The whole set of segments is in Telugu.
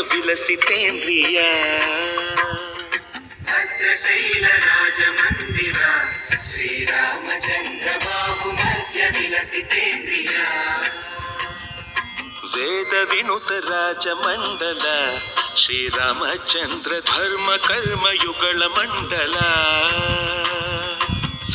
విలసితేంద్రియా. భద్రశైలరాజమందిర శ్రీరామచంద్రబాబు మధ్య విలసితేంద్రియ. వేద వినుత రాజమండల. శ్రీరామచంద్ర ధర్మ కర్మయుగళ మండల.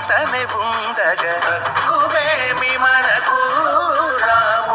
చంతని ఉండగ తక్కువేమి మనకు రామ.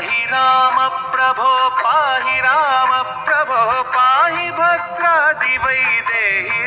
पाही राम प्रभो पाही राम प्रभो पाहि भद्रादिवै देहि।